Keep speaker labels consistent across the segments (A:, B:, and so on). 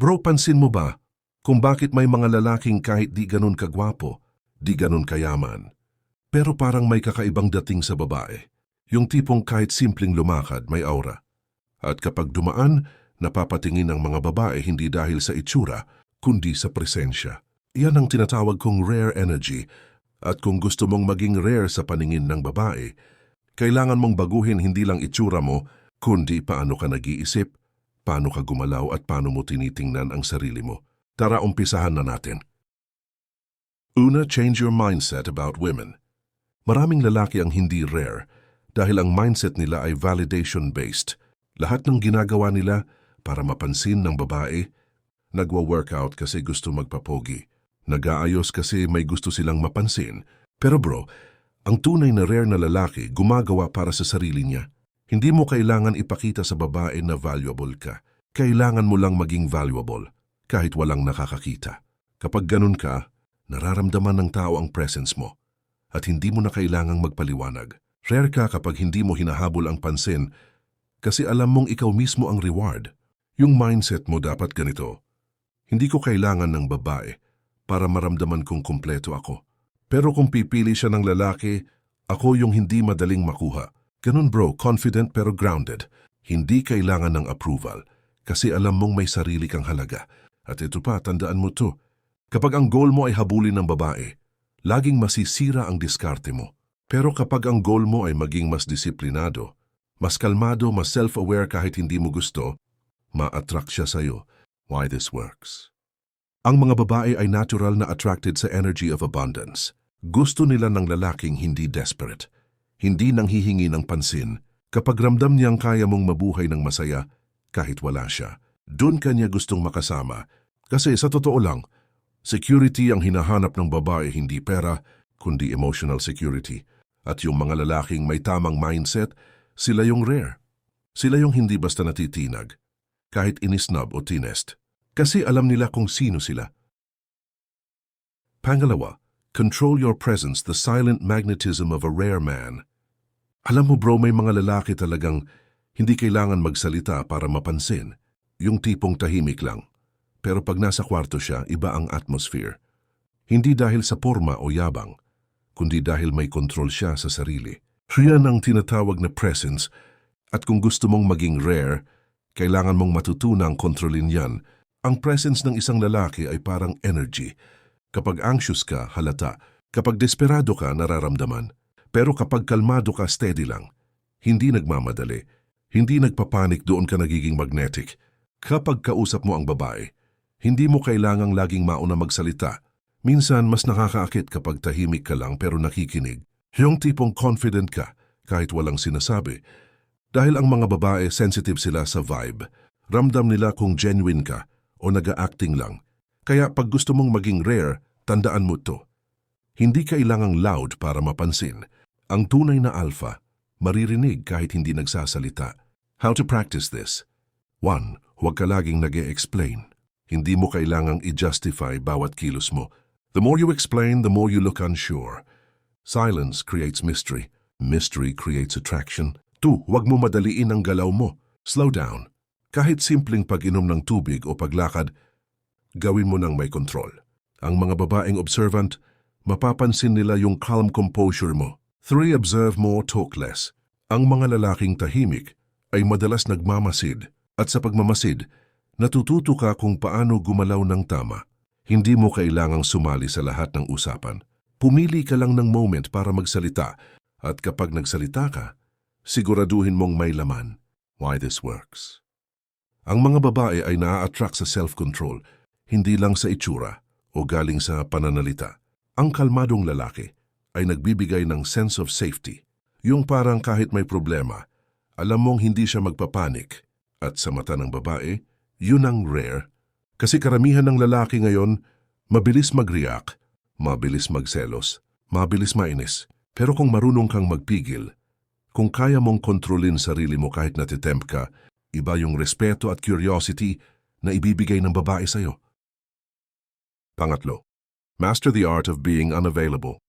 A: Bro, pansin mo ba kung bakit may mga lalaking kahit di ganun kagwapo, di ganun kayaman, pero parang may kakaibang dating sa babae. Yung tipong kahit simpleng lumakad may aura. At kapag dumaan, napapatingin ang mga babae hindi dahil sa itsura, kundi sa presensya. Yan ang tinatawag kong rare energy. At kung gusto mong maging rare sa paningin ng babae, kailangan mong baguhin hindi lang itsura mo, kundi paano ka nag-iisip, paano ka gumalaw at paano mo tinitingnan ang sarili mo. Tara, umpisahan na natin. Una, change your mindset about women. Maraming lalaki ang hindi rare dahil ang mindset nila ay validation-based. Lahat ng ginagawa nila para mapansin ng babae, nagwa-workout kasi gusto magpapogi, nag-aayos kasi may gusto silang mapansin. Pero bro, ang tunay na rare na lalaki gumagawa para sa sarili niya. Hindi mo kailangan ipakita sa babae na valuable ka. Kailangan mo lang maging valuable kahit walang nakakakita. Kapag ganun ka, nararamdaman ng tao ang presence mo at hindi mo na kailangang magpaliwanag. Rare ka kapag hindi mo hinahabol ang pansin kasi alam mong ikaw mismo ang reward. Yung mindset mo dapat ganito. Hindi ko kailangan ng babae para maramdaman kong kumpleto ako. Pero kung pipili siya ng lalaki, ako yung hindi madaling makuha. Ganun bro, confident pero grounded. Hindi kailangan ng approval kasi alam mong may sarili kang halaga. At ito pa, tandaan mo to. Kapag ang goal mo ay habulin ng babae, laging masisira ang diskarte mo. Pero kapag ang goal mo ay maging mas disiplinado, mas kalmado, mas self-aware kahit hindi mo gusto, ma-attract siya sa'yo. Why this works? Ang mga babae ay natural na attracted sa energy of abundance. Gusto nila ng lalaking hindi desperate, hindi nang hihingi ng pansin. Kapag ramdam niyang kaya mong mabuhay ng masaya, kahit wala siya, doon ka niya gustong makasama. Kasi sa totoo lang, security ang hinahanap ng babae hindi pera, kundi emotional security. At yung mga lalaking may tamang mindset, sila yung rare. Sila yung hindi basta natitinag, kahit inisnab o tinest. Kasi alam nila kung sino sila. Pangalawa, control your presence, the silent magnetism of a rare man. Alam mo bro, may mga lalaki talagang hindi kailangan magsalita para mapansin. Yung tipong tahimik lang. Pero pag nasa kwarto siya, iba ang atmosphere. Hindi dahil sa forma o yabang, kundi dahil may control siya sa sarili. Riyan ang tinatawag na presence at kung gusto mong maging rare, kailangan mong matutunang kontrolin yan. Ang presence ng isang lalaki ay parang energy. Kapag anxious ka, halata. Kapag desperado ka, nararamdaman. Pero kapag kalmado ka, steady lang. Hindi nagmamadali. Hindi nagpapanik doon ka nagiging magnetic. Kapag kausap mo ang babae, hindi mo kailangang laging mauna magsalita. Minsan, mas nakakaakit kapag tahimik ka lang pero nakikinig. Yung tipong confident ka kahit walang sinasabi. Dahil ang mga babae sensitive sila sa vibe. Ramdam nila kung genuine ka o nag-acting lang. Kaya pag gusto mong maging rare, tandaan mo to. Hindi kailangang loud para mapansin. Ang tunay na alpha, maririnig kahit hindi nagsasalita. How to practice this? 1. Huwag ka laging nag explain Hindi mo kailangang i-justify bawat kilos mo. The more you explain, the more you look unsure. Silence creates mystery. Mystery creates attraction. 2. Huwag mo madaliin ang galaw mo. Slow down. Kahit simpleng pag-inom ng tubig o paglakad, gawin mo ng may control. Ang mga babaeng observant, mapapansin nila yung calm composure mo. 3. Observe more, talk less. Ang mga lalaking tahimik ay madalas nagmamasid at sa pagmamasid, natututo ka kung paano gumalaw ng tama. Hindi mo kailangang sumali sa lahat ng usapan. Pumili ka lang ng moment para magsalita at kapag nagsalita ka, siguraduhin mong may laman. Why this works? Ang mga babae ay naa-attract sa self-control, hindi lang sa itsura o galing sa pananalita. Ang kalmadong lalaki ay nagbibigay ng sense of safety. Yung parang kahit may problema, alam mong hindi siya magpapanik. At sa mata ng babae, yun ang rare. Kasi karamihan ng lalaki ngayon, mabilis mag-react, mabilis magselos, mabilis mainis. Pero kung marunong kang magpigil, kung kaya mong kontrolin sarili mo kahit natitempt ka, iba yung respeto at curiosity na ibibigay ng babae sa'yo. Pangatlo, master the art of being unavailable.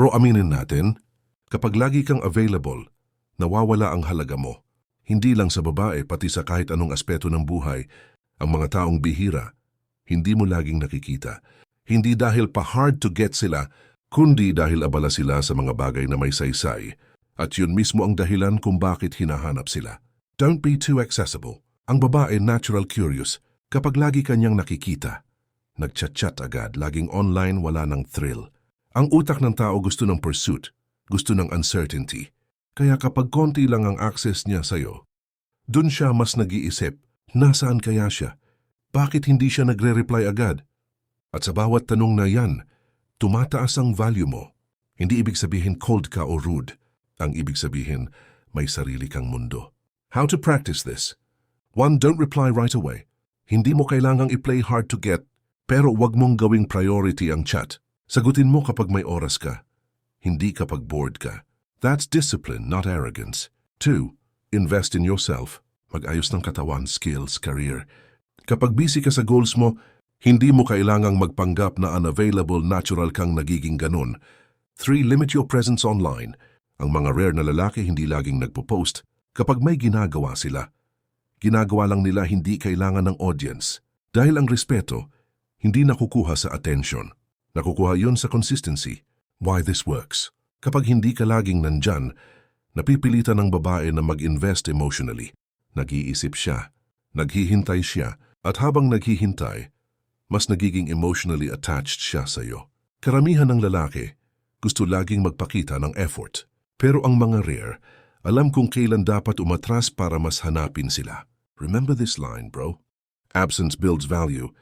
A: Bro, aminin natin, kapag lagi kang available, nawawala ang halaga mo. Hindi lang sa babae, pati sa kahit anong aspeto ng buhay. Ang mga taong bihira, hindi mo laging nakikita. Hindi dahil pa hard to get sila, kundi dahil abala sila sa mga bagay na may saysay. At yun mismo ang dahilan kung bakit hinahanap sila. Don't be too accessible. Ang babae natural curious kapag lagi kanyang nakikita. Nagchat-chat agad, laging online, wala ng thrill. Ang utak ng tao gusto ng pursuit, gusto ng uncertainty. Kaya kapag konti lang ang access niya sa'yo, dun siya mas nag-iisip, nasaan kaya siya? Bakit hindi siya nagre-reply agad? At sa bawat tanong na yan, tumataas ang value mo. Hindi ibig sabihin cold ka o rude. Ang ibig sabihin, may sarili kang mundo. How to practice this? One, don't reply right away. Hindi mo kailangang i-play hard to get, pero wag mong gawing priority ang chat. Sagutin mo kapag may oras ka, hindi kapag bored ka. That's discipline, not arrogance. Two, invest in yourself. Mag-ayos ng katawan, skills, career. Kapag busy ka sa goals mo, hindi mo kailangang magpanggap na unavailable natural kang nagiging ganun. Three, limit your presence online. Ang mga rare na lalaki hindi laging nagpo-post kapag may ginagawa sila. Ginagawa lang nila hindi kailangan ng audience. Dahil ang respeto, hindi nakukuha sa attention. Nakukuha yun sa consistency. Why this works. Kapag hindi ka laging nandyan, napipilitan ng babae na mag-invest emotionally. Nag-iisip siya, naghihintay siya, at habang naghihintay, mas nagiging emotionally attached siya sa iyo. Karamihan ng lalaki, gusto laging magpakita ng effort. Pero ang mga rare, alam kung kailan dapat umatras para mas hanapin sila. Remember this line, bro. Absence builds value,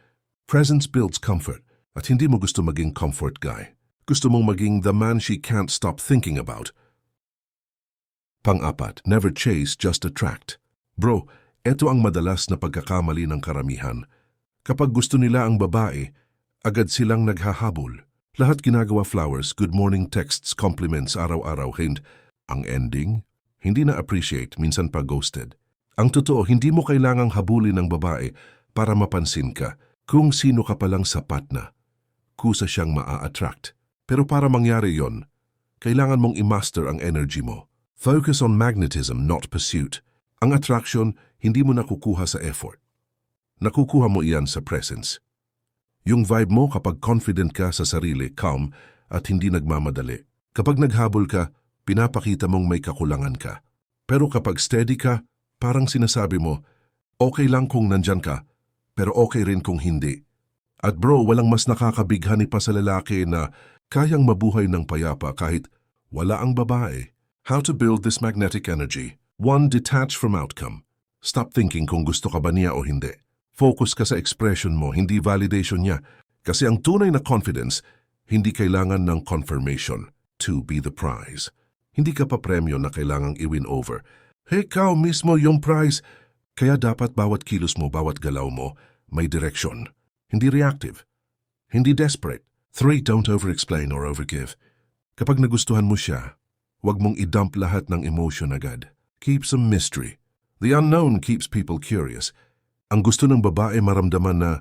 A: presence builds comfort, at hindi mo gusto maging comfort guy. Gusto mong maging the man she can't stop thinking about. Pang-apat, never chase, just attract. Bro, eto ang madalas na pagkakamali ng karamihan. Kapag gusto nila ang babae, agad silang naghahabol. Lahat ginagawa flowers, good morning texts, compliments, araw-araw, hind. Ang ending, hindi na-appreciate, minsan pa ghosted. Ang totoo, hindi mo kailangang habulin ng babae para mapansin ka kung sino ka palang sapat na. Kusa siyang maa-attract. Pero para mangyari yon, kailangan mong i-master ang energy mo. Focus on magnetism, not pursuit. Ang attraction, hindi mo nakukuha sa effort. Nakukuha mo iyan sa presence. Yung vibe mo kapag confident ka sa sarili, calm, at hindi nagmamadali. Kapag naghabol ka, pinapakita mong may kakulangan ka. Pero kapag steady ka, parang sinasabi mo, okay lang kung nandyan ka, pero okay rin kung hindi. At bro, walang mas nakakabighani pa sa lalaki na kayang mabuhay ng payapa kahit wala ang babae. How to build this magnetic energy? One, detach from outcome. Stop thinking kung gusto ka ba niya o hindi. Focus ka sa expression mo, hindi validation niya. Kasi ang tunay na confidence, hindi kailangan ng confirmation to be the prize. Hindi ka pa premyo na kailangang i-win over. Ikaw mismo yung prize. Kaya dapat bawat kilos mo, bawat galaw mo, may direksyon. Hindi reactive. Hindi desperate. Three, don't over-explain or overgive. Kapag nagustuhan mo siya, huwag mong i-dump lahat ng emotion agad. Keep some mystery. The unknown keeps people curious. Ang gusto ng babae maramdaman na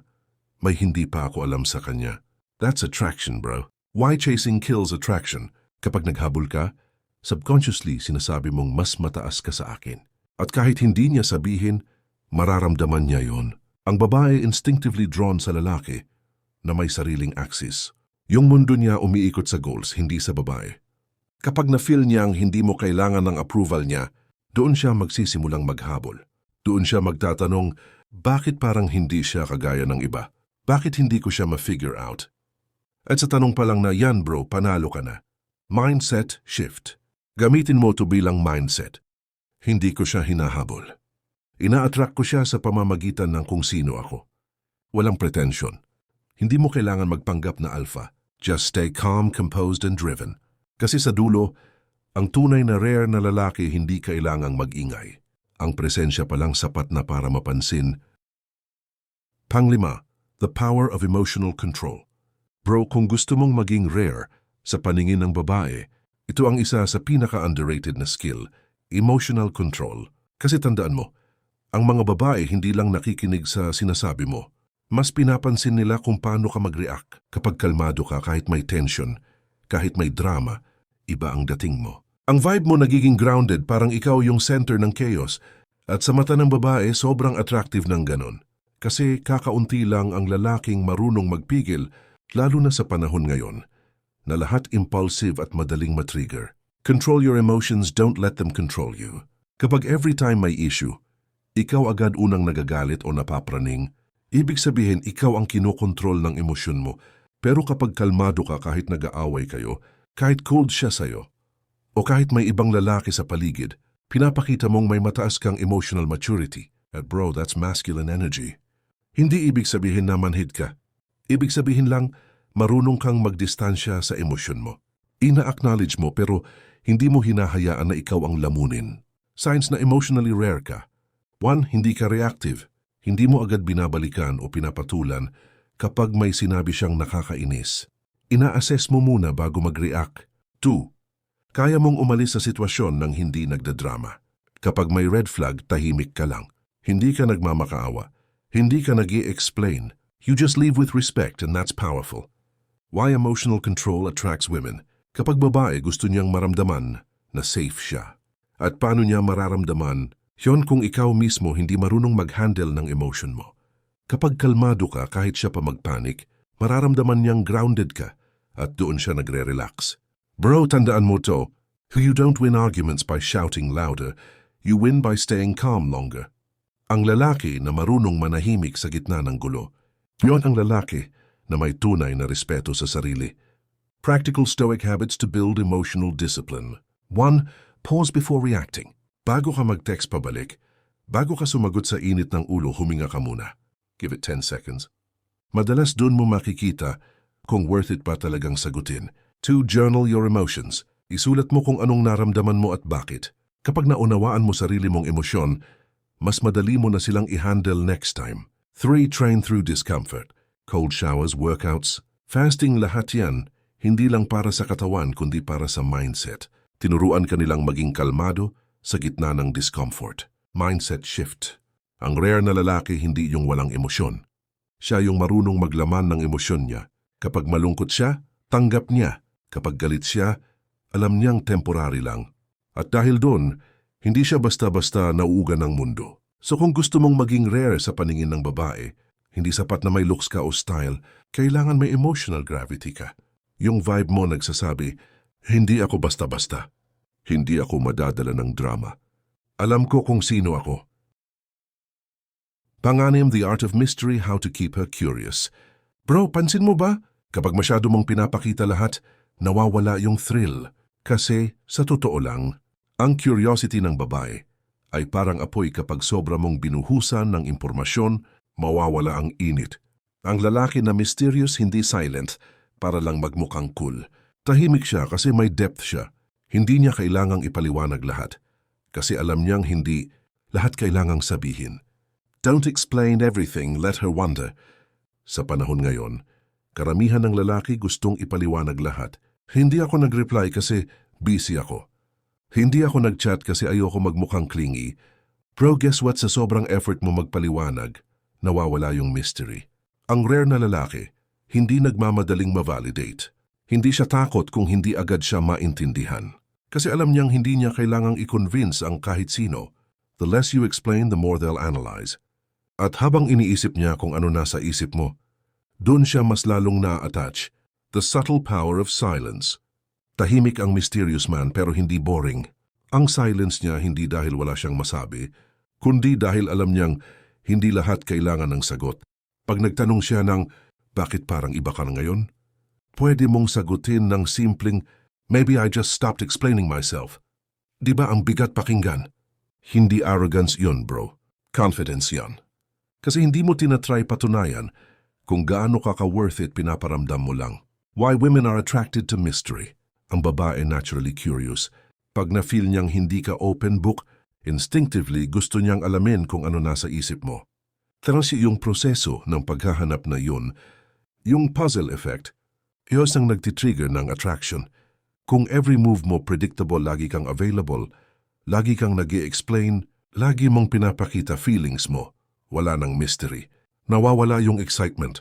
A: may hindi pa ako alam sa kanya. That's attraction, bro. Why chasing kills attraction? Kapag naghabol ka, subconsciously sinasabi mong mas mataas ka sa akin. At kahit hindi niya sabihin, mararamdaman niya yon. Ang babae instinctively drawn sa lalaki na may sariling axis. Yung mundo niya umiikot sa goals, hindi sa babae. Kapag na-feel niyang hindi mo kailangan ng approval niya, doon siya magsisimulang maghabol. Doon siya magtatanong, bakit parang hindi siya kagaya ng iba? Bakit hindi ko siya ma-figure out? At sa tanong pa lang na, yan bro, panalo ka na. Mindset shift. Gamitin mo to bilang mindset. Hindi ko siya hinahabol. Ina-attract ko siya sa pamamagitan ng kung sino ako. Walang pretension. Hindi mo kailangan magpanggap na alpha. Just stay calm, composed, and driven. Kasi sa dulo, ang tunay na rare na lalaki hindi kailangang mag-ingay. Ang presensya pa lang sapat na para mapansin. Panglima, the power of emotional control. Bro, kung gusto mong maging rare sa paningin ng babae, ito ang isa sa pinaka-underrated na skill, emotional control. Kasi tandaan mo, ang mga babae hindi lang nakikinig sa sinasabi mo. Mas pinapansin nila kung paano ka mag-react kapag kalmado ka kahit may tension, kahit may drama, iba ang dating mo. Ang vibe mo nagiging grounded parang ikaw yung center ng chaos at sa mata ng babae sobrang attractive ng ganon. Kasi kakaunti lang ang lalaking marunong magpigil, lalo na sa panahon ngayon, na lahat impulsive at madaling matrigger. Control your emotions, don't let them control you. Kapag every time may issue, ikaw agad unang nagagalit o napapraning, ibig sabihin ikaw ang kinokontrol ng emosyon mo. Pero kapag kalmado ka kahit nag-aaway kayo, kahit cold siya sa'yo, o kahit may ibang lalaki sa paligid, pinapakita mong may mataas kang emotional maturity. At bro, that's masculine energy. Hindi ibig sabihin na manhid ka. Ibig sabihin lang, marunong kang magdistansya sa emosyon mo. Ina-acknowledge mo pero hindi mo hinahayaan na ikaw ang lamunin. Signs na emotionally rare ka. One, hindi ka reactive. Hindi mo agad binabalikan o pinapatulan kapag may sinabi siyang nakakainis. Ina-assess mo muna bago mag-react. Two, kaya mong umalis sa sitwasyon ng hindi nagdadrama. Kapag may red flag, tahimik ka lang. Hindi ka nagmamakaawa. Hindi ka nag explain You just leave with respect and that's powerful. Why emotional control attracts women? Kapag babae gusto niyang maramdaman na safe siya. At paano niya mararamdaman? Yon kung ikaw mismo hindi marunong mag-handle ng emotion mo. Kapag kalmado ka kahit siya pa magpanik, mararamdaman niyang grounded ka at doon siya nagre-relax. Bro, tandaan mo to, you don't win arguments by shouting louder, you win by staying calm longer. Ang lalaki na marunong manahimik sa gitna ng gulo, yon ang lalaki na may tunay na respeto sa sarili. Practical Stoic habits to build emotional discipline. 1. Pause before reacting. Bago ka mag-text pabalik, bago ka sumagot sa init ng ulo, huminga ka muna. Give it 10 seconds. Madalas doon mo makikita kung worth it pa talagang sagutin. 2. Journal your emotions. Isulat mo kung anong naramdaman mo at bakit. Kapag naunawaan mo sarili mong emosyon, mas madali mo na silang i-handle next time. 3. Train through discomfort. Cold showers, workouts, fasting lahat yan, hindi lang para sa katawan kundi para sa mindset. Tinuruan ka nilang maging kalmado sa gitna ng discomfort. Mindset shift. Ang rare na lalaki hindi yung walang emosyon. Siya yung marunong maglaman ng emosyon niya. Kapag malungkot siya, tanggap niya. Kapag galit siya, alam niyang temporary lang. At dahil doon, hindi siya basta-basta nauuga ng mundo. So kung gusto mong maging rare sa paningin ng babae, hindi sapat na may looks ka o style, kailangan may emotional gravity ka. Yung vibe mo nagsasabi, hindi ako basta-basta. Hindi ako madadala ng drama. Alam ko kung sino ako. Panganim, The Art of Mystery, How to Keep Her Curious. Bro, pansin mo ba? Kapag masyado mong pinapakita lahat, nawawala yung thrill. Kasi, sa totoo lang, ang curiosity ng babae ay parang apoy kapag sobra mong binuhusan ng impormasyon, mawawala ang init. Ang lalaki na mysterious hindi silent para lang magmukhang cool. Tahimik siya kasi may depth siya. Hindi niya kailangang ipaliwanag lahat. Kasi alam niyang hindi lahat kailangang sabihin. Don't explain everything, let her wonder. Sa panahon ngayon, karamihan ng lalaki gustong ipaliwanag lahat. Hindi ako nag-reply kasi busy ako. Hindi ako nag-chat kasi ayoko magmukhang clingy. Bro, guess what sa sobrang effort mo magpaliwanag, nawawala yung mystery. Ang rare na lalaki, hindi nagmamadaling ma-validate. Hindi siya takot kung hindi agad siya maintindihan. Kasi alam niyang hindi niya kailangang i-convince ang kahit sino. The less you explain, the more they'll analyze. At habang iniisip niya kung ano nasa isip mo, doon siya mas lalong na-attach. The subtle power of silence. Tahimik ang mysterious man pero hindi boring. Ang silence niya hindi dahil wala siyang masabi, kundi dahil alam niyang hindi lahat kailangan ng sagot. Pag nagtanong siya ng, bakit parang iba ka na ngayon? Pwede mong sagutin ng simpleng, maybe I just stopped explaining myself. Di ba ang bigat pakinggan? Hindi arrogance yon bro. Confidence yon. Kasi hindi mo tinatry patunayan kung gaano ka ka-worth it pinaparamdam mo lang. Why women are attracted to mystery. Ang babae naturally curious. Pag na-feel niyang hindi ka open book, instinctively gusto niyang alamin kung ano nasa isip mo. Kasi yung proseso ng paghahanap na yun yung puzzle effect, yun ang nagtitrigger ng attraction. Kung every move mo predictable, lagi kang available, lagi kang nag explain lagi mong pinapakita feelings mo, wala ng mystery. Nawawala yung excitement.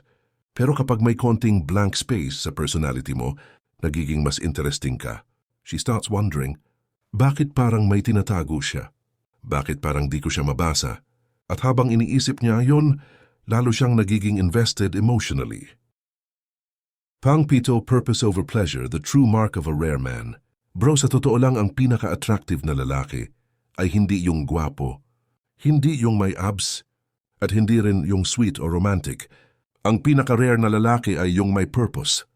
A: Pero kapag may konting blank space sa personality mo, nagiging mas interesting ka. She starts wondering, bakit parang may tinatago siya? Bakit parang di ko siya mabasa? At habang iniisip niya yon, lalo siyang nagiging invested emotionally. Pangpito, purpose over pleasure, the true mark of a rare man. Bro, sa totoo lang ang pinaka-attractive na lalaki ay hindi yung gwapo, hindi yung may abs, at hindi rin yung sweet o romantic. Ang pinaka-rare na lalaki ay yung may purpose.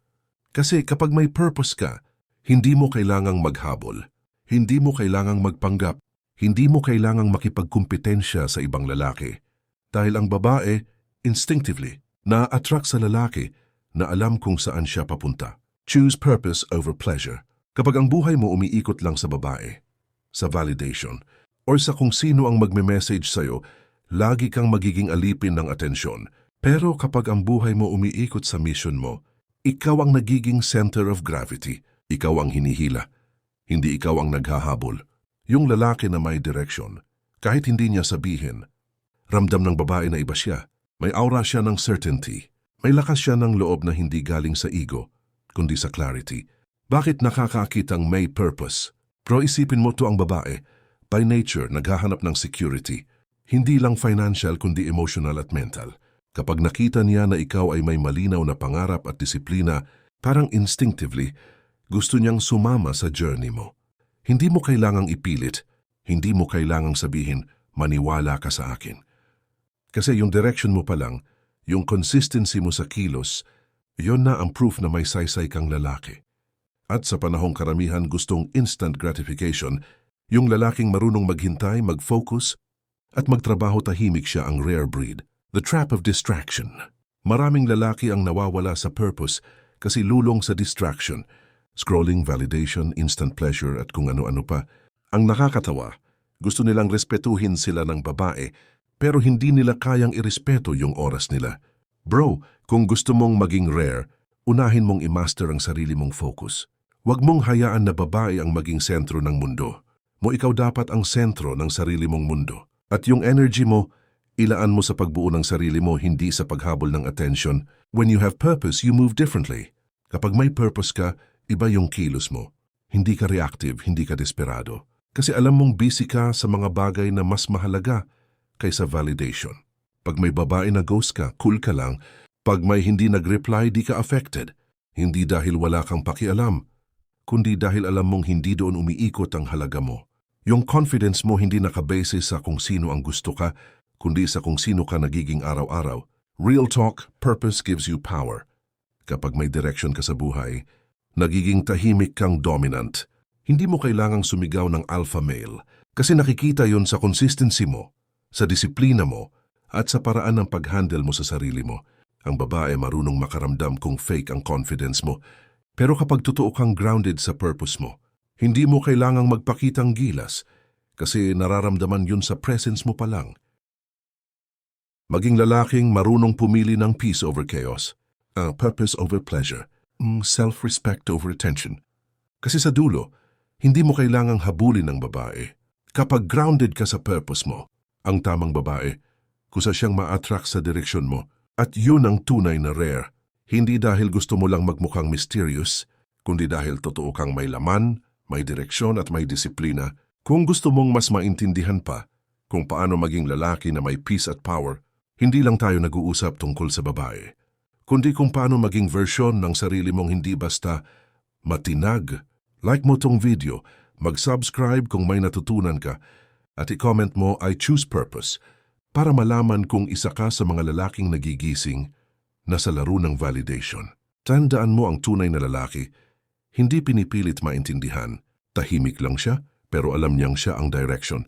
A: Kasi kapag may purpose ka, hindi mo kailangang maghabol, hindi mo kailangang magpanggap, hindi mo kailangang makipagkumpetensya sa ibang lalaki. Dahil ang babae, instinctively, na-attract sa lalaki na alam kung saan siya papunta. Choose purpose over pleasure. Kapag ang buhay mo umiikot lang sa babae, sa validation, or sa kung sino ang magme-message sa'yo, lagi kang magiging alipin ng atensyon. Pero kapag ang buhay mo umiikot sa mission mo, ikaw ang nagiging center of gravity. Ikaw ang hinihila. Hindi ikaw ang naghahabol. Yung lalaki na may direction, kahit hindi niya sabihin, ramdam ng babae na iba siya. May aura siya ng certainty. May lakas siya ng loob na hindi galing sa ego, kundi sa clarity. Bakit nakakakitang may purpose? Pero isipin mo to ang babae, by nature naghahanap ng security. Hindi lang financial kundi emotional at mental. Kapag nakita niya na ikaw ay may malinaw na pangarap at disiplina, parang instinctively, gusto niyang sumama sa journey mo. Hindi mo kailangang ipilit, hindi mo kailangang sabihin, maniwala ka sa akin. Kasi yung direction mo pa lang, yung consistency mo sa kilos, yon na ang proof na may saysay kang lalaki. At sa panahong karamihan gustong instant gratification, yung lalaking marunong maghintay, mag-focus, at magtrabaho tahimik siya ang rare breed. The trap of distraction. Maraming lalaki ang nawawala sa purpose kasi lulong sa distraction. Scrolling, validation, instant pleasure at kung ano-ano pa. Ang nakakatawa, gusto nilang respetuhin sila ng babae pero hindi nila kayang irespeto yung oras nila. Bro, kung gusto mong maging rare, unahin mong i-master ang sarili mong focus. Huwag mong hayaan na babae ang maging sentro ng mundo. Mo ikaw dapat ang sentro ng sarili mong mundo. At yung energy mo, ilaan mo sa pagbuo ng sarili mo, hindi sa paghabol ng attention. When you have purpose, you move differently. Kapag may purpose ka, iba yung kilos mo. Hindi ka reactive, hindi ka desperado. Kasi alam mong busy ka sa mga bagay na mas mahalaga kaysa validation. Pag may babae na ghost ka, cool ka lang. Pag may hindi nag-reply, di ka affected. Hindi dahil wala kang pakialam, kundi dahil alam mong hindi doon umiikot ang halaga mo. Yung confidence mo hindi nakabase sa kung sino ang gusto ka, kundi sa kung sino ka nagiging araw-araw. Real talk, purpose gives you power. Kapag may direction ka sa buhay, nagiging tahimik kang dominant. Hindi mo kailangang sumigaw ng alpha male kasi nakikita yon sa consistency mo, sa disiplina mo, at sa paraan ng pag-handle mo sa sarili mo. Ang babae marunong makaramdam kung fake ang confidence mo pero kapag totoo kang grounded sa purpose mo, hindi mo kailangang magpakitang gilas kasi nararamdaman yun sa presence mo pa lang. Maging lalaking marunong pumili ng peace over chaos, uh, purpose over pleasure, mm, self-respect over attention. Kasi sa dulo, hindi mo kailangang habulin ng babae. Kapag grounded ka sa purpose mo, ang tamang babae, kusa siyang ma-attract sa direksyon mo, at yun ang tunay na rare hindi dahil gusto mo lang magmukhang mysterious, kundi dahil totoo kang may laman, may direksyon at may disiplina. Kung gusto mong mas maintindihan pa kung paano maging lalaki na may peace at power, hindi lang tayo nag-uusap tungkol sa babae, kundi kung paano maging version ng sarili mong hindi basta matinag. Like mo tong video, mag-subscribe kung may natutunan ka, at i-comment mo I choose purpose para malaman kung isa ka sa mga lalaking nagigising nasa laro ng validation. Tandaan mo ang tunay na lalaki, hindi pinipilit maintindihan, tahimik lang siya pero alam niyang siya ang direction.